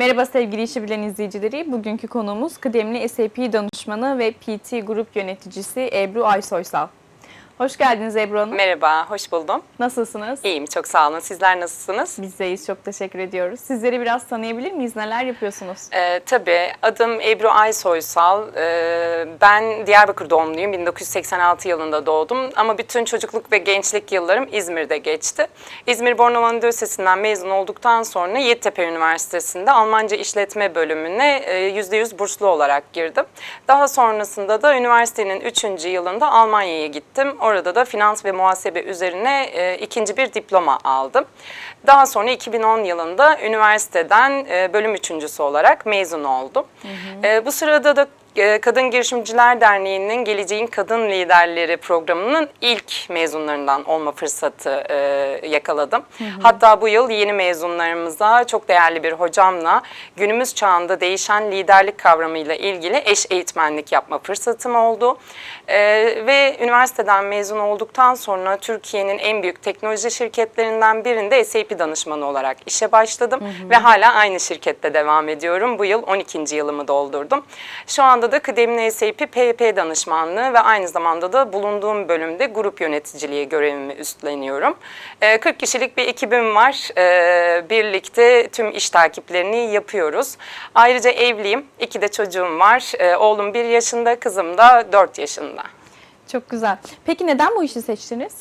Merhaba sevgili işi bilen izleyicileri. Bugünkü konuğumuz kıdemli SAP danışmanı ve PT Grup Yöneticisi Ebru Aysoysal. Hoş geldiniz Ebru Hanım. Merhaba, hoş buldum. Nasılsınız? İyiyim, çok sağ olun. Sizler nasılsınız? Bizdeyiz. Çok teşekkür ediyoruz. Sizleri biraz tanıyabilir miyiz? Neler yapıyorsunuz? Ee, tabii, adım Ebru Aysoysal. Ee, ben Diyarbakır doğumluyum. 1986 yılında doğdum. Ama bütün çocukluk ve gençlik yıllarım İzmir'de geçti. İzmir Bornova Üniversitesi'nden mezun olduktan sonra Yeditepe Üniversitesi'nde Almanca İşletme bölümüne e, %100 burslu olarak girdim. Daha sonrasında da üniversitenin 3. yılında Almanya'ya gittim. Orada da finans ve muhasebe üzerine e, ikinci bir diploma aldım. Daha sonra 2010 yılında üniversiteden e, bölüm üçüncüsü olarak mezun oldum. E, bu sırada da Kadın Girişimciler Derneği'nin Geleceğin Kadın Liderleri programının ilk mezunlarından olma fırsatı e, yakaladım. Hatta bu yıl yeni mezunlarımıza çok değerli bir hocamla günümüz çağında değişen liderlik kavramıyla ilgili eş eğitmenlik yapma fırsatım oldu. E, ve üniversiteden mezun olduktan sonra Türkiye'nin en büyük teknoloji şirketlerinden birinde SAP danışmanı olarak işe başladım ve hala aynı şirkette devam ediyorum. Bu yıl 12. yılımı doldurdum. Şu anda da kıdemli SAP PHP danışmanlığı ve aynı zamanda da bulunduğum bölümde grup yöneticiliği görevimi üstleniyorum. Ee, 40 kişilik bir ekibim var. Ee, birlikte tüm iş takiplerini yapıyoruz. Ayrıca evliyim. İki de çocuğum var. Ee, oğlum 1 yaşında, kızım da 4 yaşında. Çok güzel. Peki neden bu işi seçtiniz?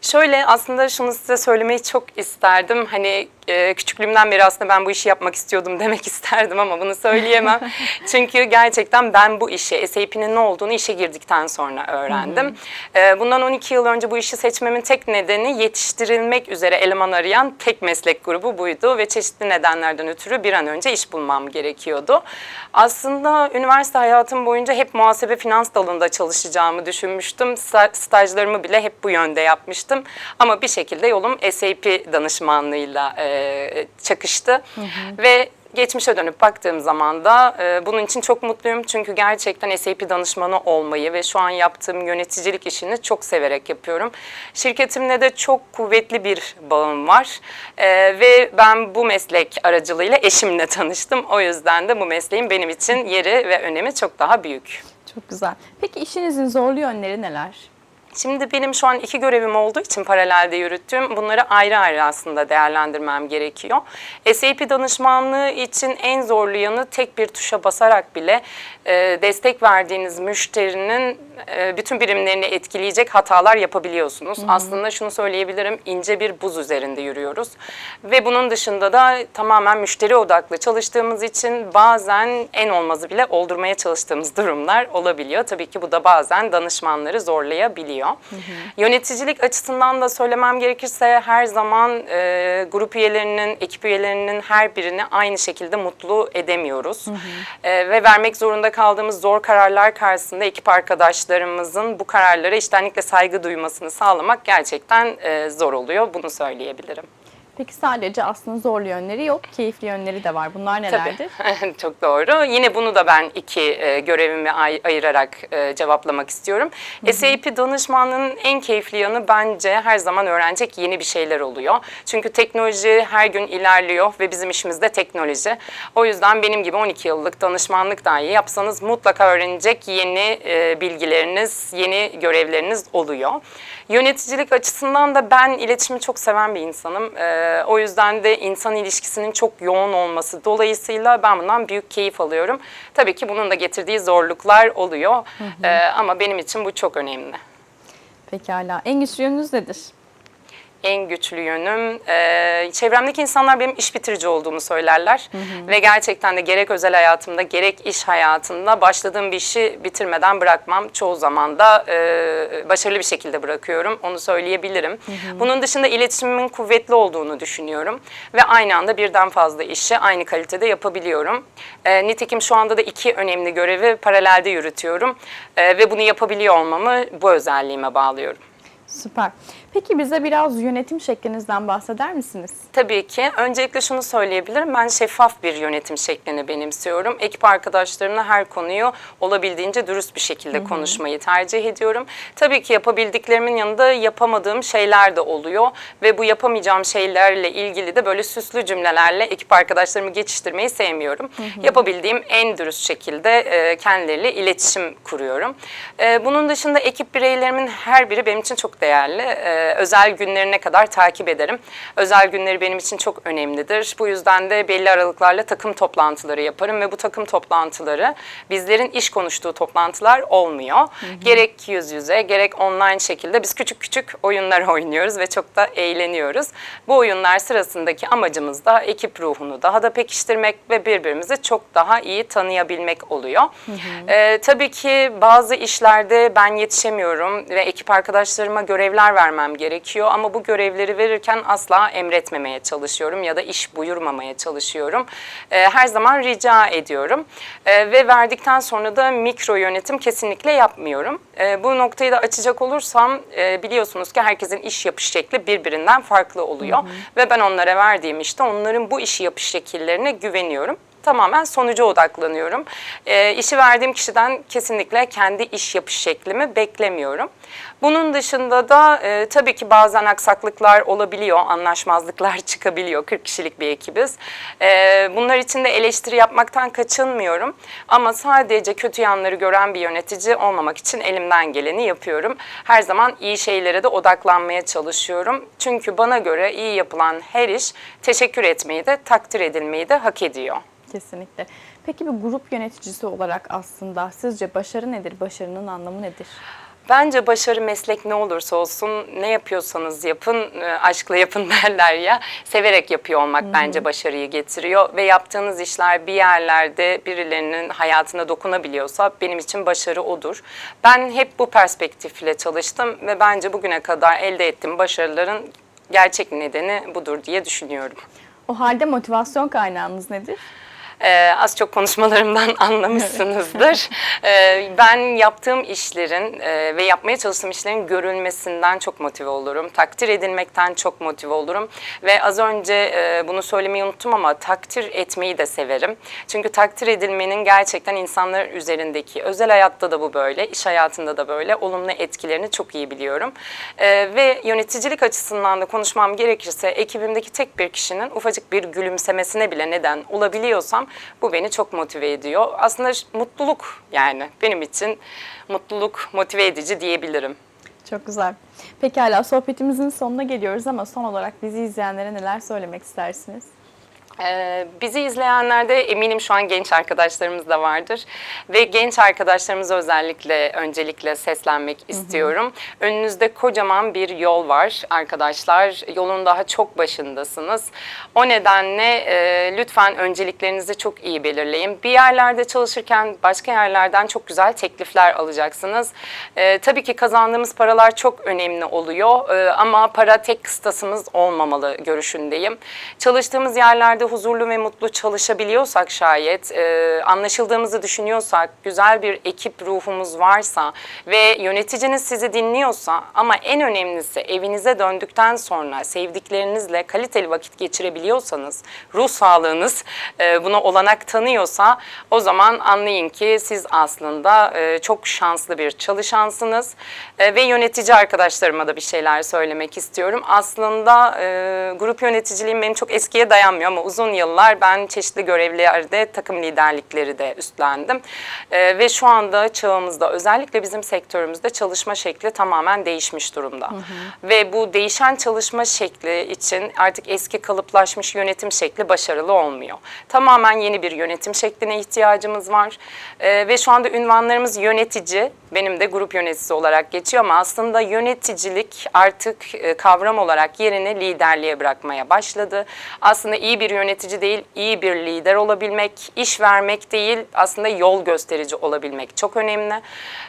Şöyle aslında şunu size söylemeyi çok isterdim. Hani e, küçüklüğümden beri aslında ben bu işi yapmak istiyordum demek isterdim ama bunu söyleyemem. Çünkü gerçekten ben bu işi, SAP'nin ne olduğunu işe girdikten sonra öğrendim. E, bundan 12 yıl önce bu işi seçmemin tek nedeni yetiştirilmek üzere eleman arayan tek meslek grubu buydu ve çeşitli nedenlerden ötürü bir an önce iş bulmam gerekiyordu. Aslında üniversite hayatım boyunca hep muhasebe finans dalında çalışacağımı düşünmüştüm. Sta- Stajlarımı bile hep bu yönde yapmıştım. Ama bir şekilde yolum SAP danışmanlığıyla e, çakıştı. Ve geçmişe dönüp baktığım zaman da e, bunun için çok mutluyum. Çünkü gerçekten SAP danışmanı olmayı ve şu an yaptığım yöneticilik işini çok severek yapıyorum. Şirketimle de çok kuvvetli bir bağım var. E, ve ben bu meslek aracılığıyla eşimle tanıştım. O yüzden de bu mesleğin benim için yeri ve önemi çok daha büyük. Çok güzel. Peki işinizin zorlu yönleri neler? Şimdi benim şu an iki görevim olduğu için paralelde yürüttüğüm bunları ayrı ayrı aslında değerlendirmem gerekiyor. SAP danışmanlığı için en zorlu yanı tek bir tuşa basarak bile e, destek verdiğiniz müşterinin e, bütün birimlerini etkileyecek hatalar yapabiliyorsunuz. Aslında şunu söyleyebilirim ince bir buz üzerinde yürüyoruz. Ve bunun dışında da tamamen müşteri odaklı çalıştığımız için bazen en olmazı bile oldurmaya çalıştığımız durumlar olabiliyor. Tabii ki bu da bazen danışmanları zorlayabiliyor. Yöneticilik açısından da söylemem gerekirse her zaman e, grup üyelerinin, ekip üyelerinin her birini aynı şekilde mutlu edemiyoruz. E, ve vermek zorunda kaldığımız zor kararlar karşısında ekip arkadaşlarımızın bu kararlara içtenlikle saygı duymasını sağlamak gerçekten e, zor oluyor. Bunu söyleyebilirim. Peki sadece aslında zorlu yönleri yok, keyifli yönleri de var. Bunlar nelerdir? Tabii. Çok doğru. Yine bunu da ben iki e, görevimi ay- ayırarak e, cevaplamak istiyorum. SAP danışmanlığının en keyifli yanı bence her zaman öğrenecek yeni bir şeyler oluyor. Çünkü teknoloji her gün ilerliyor ve bizim işimiz de teknoloji. O yüzden benim gibi 12 yıllık danışmanlık dahi yapsanız mutlaka öğrenecek yeni e, bilgileriniz, yeni görevleriniz oluyor. Yöneticilik açısından da ben iletişimi çok seven bir insanım. Ee, o yüzden de insan ilişkisinin çok yoğun olması dolayısıyla ben bundan büyük keyif alıyorum. Tabii ki bunun da getirdiği zorluklar oluyor. Ee, ama benim için bu çok önemli. Pekala. En güçlü yönünüz nedir? En güçlü yönüm, e, çevremdeki insanlar benim iş bitirici olduğumu söylerler. Ve gerçekten de gerek özel hayatımda gerek iş hayatında başladığım bir işi bitirmeden bırakmam. Çoğu zaman da e, başarılı bir şekilde bırakıyorum, onu söyleyebilirim. Bunun dışında iletişimimin kuvvetli olduğunu düşünüyorum. Ve aynı anda birden fazla işi aynı kalitede yapabiliyorum. E, nitekim şu anda da iki önemli görevi paralelde yürütüyorum. E, ve bunu yapabiliyor olmamı bu özelliğime bağlıyorum. Süper. Peki bize biraz yönetim şeklinizden bahseder misiniz? Tabii ki. Öncelikle şunu söyleyebilirim. Ben şeffaf bir yönetim şeklini benimsiyorum. Ekip arkadaşlarımla her konuyu olabildiğince dürüst bir şekilde konuşmayı tercih ediyorum. Tabii ki yapabildiklerimin yanında yapamadığım şeyler de oluyor ve bu yapamayacağım şeylerle ilgili de böyle süslü cümlelerle ekip arkadaşlarımı geçiştirmeyi sevmiyorum. Yapabildiğim en dürüst şekilde e, kendileriyle iletişim kuruyorum. E, bunun dışında ekip bireylerimin her biri benim için çok değerli. E, özel günlerine kadar takip ederim. Özel günleri benim için çok önemlidir. Bu yüzden de belli aralıklarla takım toplantıları yaparım ve bu takım toplantıları bizlerin iş konuştuğu toplantılar olmuyor. Gerek yüz yüze gerek online şekilde biz küçük küçük oyunlar oynuyoruz ve çok da eğleniyoruz. Bu oyunlar sırasındaki amacımız da ekip ruhunu daha da pekiştirmek ve birbirimizi çok daha iyi tanıyabilmek oluyor. Ee, tabii ki bazı işlerde ben yetişemiyorum ve ekip arkadaşlarıma görevler vermem gerekiyor. Ama bu görevleri verirken asla emretmemeye çalışıyorum ya da iş buyurmamaya çalışıyorum. Ee, her zaman rica ediyorum. Ee, ve verdikten sonra da mikro yönetim kesinlikle yapmıyorum. Ee, bu noktayı da açacak olursam e, biliyorsunuz ki herkesin iş yapış şekli birbirinden farklı oluyor. Ve ben onlara verdiğim işte onların bu işi yapış şekillerine güveniyorum tamamen sonuca odaklanıyorum. E, işi verdiğim kişiden kesinlikle kendi iş yapış şeklimi beklemiyorum. Bunun dışında da e, tabii ki bazen aksaklıklar olabiliyor, anlaşmazlıklar çıkabiliyor. 40 kişilik bir ekibiz. E, bunlar için de eleştiri yapmaktan kaçınmıyorum. Ama sadece kötü yanları gören bir yönetici olmamak için elimden geleni yapıyorum. Her zaman iyi şeylere de odaklanmaya çalışıyorum. Çünkü bana göre iyi yapılan her iş teşekkür etmeyi de takdir edilmeyi de hak ediyor. Kesinlikle. Peki bir grup yöneticisi olarak aslında sizce başarı nedir? Başarının anlamı nedir? Bence başarı meslek ne olursa olsun ne yapıyorsanız yapın, e, aşkla yapın derler ya. Severek yapıyor olmak bence başarıyı getiriyor ve yaptığınız işler bir yerlerde birilerinin hayatına dokunabiliyorsa benim için başarı odur. Ben hep bu perspektifle çalıştım ve bence bugüne kadar elde ettiğim başarıların gerçek nedeni budur diye düşünüyorum. O halde motivasyon kaynağınız nedir? Ee, az çok konuşmalarımdan anlamışsınızdır. Ee, ben yaptığım işlerin e, ve yapmaya çalıştığım işlerin görülmesinden çok motive olurum. Takdir edilmekten çok motive olurum. Ve az önce e, bunu söylemeyi unuttum ama takdir etmeyi de severim. Çünkü takdir edilmenin gerçekten insanlar üzerindeki, özel hayatta da bu böyle, iş hayatında da böyle olumlu etkilerini çok iyi biliyorum. Ee, ve yöneticilik açısından da konuşmam gerekirse ekibimdeki tek bir kişinin ufacık bir gülümsemesine bile neden olabiliyorsam bu beni çok motive ediyor. Aslında mutluluk yani benim için mutluluk motive edici diyebilirim. Çok güzel. Pekala sohbetimizin sonuna geliyoruz ama son olarak bizi izleyenlere neler söylemek istersiniz? Ee, bizi izleyenlerde eminim şu an genç arkadaşlarımız da vardır ve genç arkadaşlarımıza özellikle öncelikle seslenmek istiyorum. Önünüzde kocaman bir yol var arkadaşlar. Yolun daha çok başındasınız. O nedenle e, lütfen önceliklerinizi çok iyi belirleyin. Bir yerlerde çalışırken başka yerlerden çok güzel teklifler alacaksınız. E, tabii ki kazandığımız paralar çok önemli oluyor e, ama para tek kıstasımız olmamalı görüşündeyim. Çalıştığımız yerlerde huzurlu ve mutlu çalışabiliyorsak şayet, e, anlaşıldığımızı düşünüyorsak, güzel bir ekip ruhumuz varsa ve yöneticiniz sizi dinliyorsa ama en önemlisi evinize döndükten sonra sevdiklerinizle kaliteli vakit geçirebiliyorsanız, ruh sağlığınız e, buna olanak tanıyorsa o zaman anlayın ki siz aslında e, çok şanslı bir çalışansınız E, ve yönetici arkadaşlarıma da bir şeyler söylemek istiyorum. Aslında e, grup yöneticiliğim benim çok eskiye dayanmıyor ama uzun yıllar ben çeşitli görevlerde takım liderlikleri de üstlendim. E, ve şu anda çağımızda özellikle bizim sektörümüzde çalışma şekli tamamen değişmiş durumda. Ve bu değişen çalışma şekli için artık eski kalıplaşmış yönetim şekli başarılı olmuyor. Tamamen yeni bir yönetim şekline ihtiyacımız var. E, ve şu anda ünvanlarımız yönetici, benim de grup yöneticisi olarak geçiyor ama aslında yöneticilik artık e, kavram olarak yerini liderliğe bırakmaya başladı. Aslında iyi bir yönetici değil, iyi bir lider olabilmek, iş vermek değil, aslında yol gösterici olabilmek çok önemli.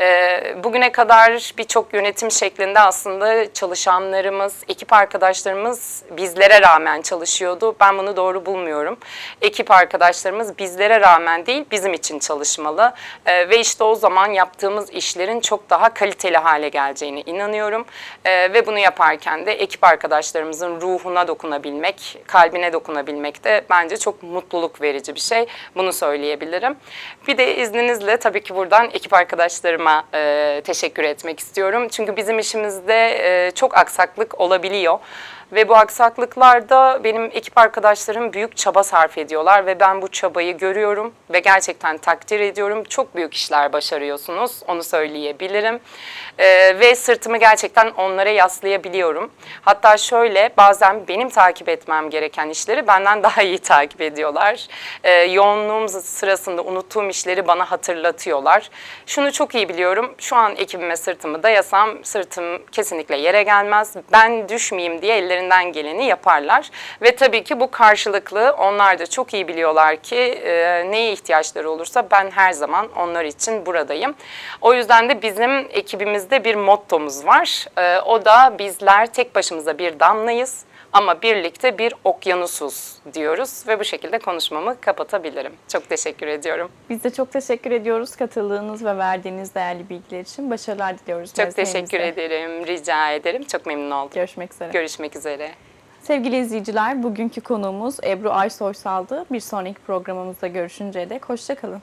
E, bugüne kadar birçok yönetim şeklinde aslında çalışanlarımız, ekip arkadaşlarımız bizlere rağmen çalışıyordu. Ben bunu doğru bulmuyorum. Ekip arkadaşlarımız bizlere rağmen değil, bizim için çalışmalı. E, ve işte o zaman yaptığımız işlerin çok daha kaliteli hale geleceğine inanıyorum. Ee, ve bunu yaparken de ekip arkadaşlarımızın ruhuna dokunabilmek, kalbine dokunabilmek de bence çok mutluluk verici bir şey. Bunu söyleyebilirim. Bir de izninizle tabii ki buradan ekip arkadaşlarıma e, teşekkür etmek istiyorum. Çünkü bizim işimizde e, çok aksaklık olabiliyor. Ve bu aksaklıklarda benim ekip arkadaşlarım büyük çaba sarf ediyorlar ve ben bu çabayı görüyorum ve gerçekten takdir ediyorum. Çok büyük işler başarıyorsunuz, onu söyleyebilirim. Ee, ve sırtımı gerçekten onlara yaslayabiliyorum. Hatta şöyle bazen benim takip etmem gereken işleri benden daha iyi takip ediyorlar. Ee, yoğunluğum sırasında unuttuğum işleri bana hatırlatıyorlar. Şunu çok iyi biliyorum, şu an ekibime sırtımı dayasam sırtım kesinlikle yere gelmez. Ben düşmeyeyim diye ellerinden geleni yaparlar. Ve tabii ki bu karşılıklı. Onlar da çok iyi biliyorlar ki e, neye ihtiyaçları olursa ben her zaman onlar için buradayım. O yüzden de bizim ekibimizde bir mottomuz var. E, o da bizler tek başımıza bir damlayız ama birlikte bir okyanusuz diyoruz ve bu şekilde konuşmamı kapatabilirim. Çok teşekkür ediyorum. Biz de çok teşekkür ediyoruz katıldığınız ve verdiğiniz değerli bilgiler için. Başarılar diliyoruz. Çok teşekkür ederim. Rica ederim. Çok memnun oldum. Görüşmek üzere. Görüşmek üzere. Sevgili izleyiciler, bugünkü konuğumuz Ebru Aysoysal'dı. Bir sonraki programımızda görüşünceye dek hoşçakalın.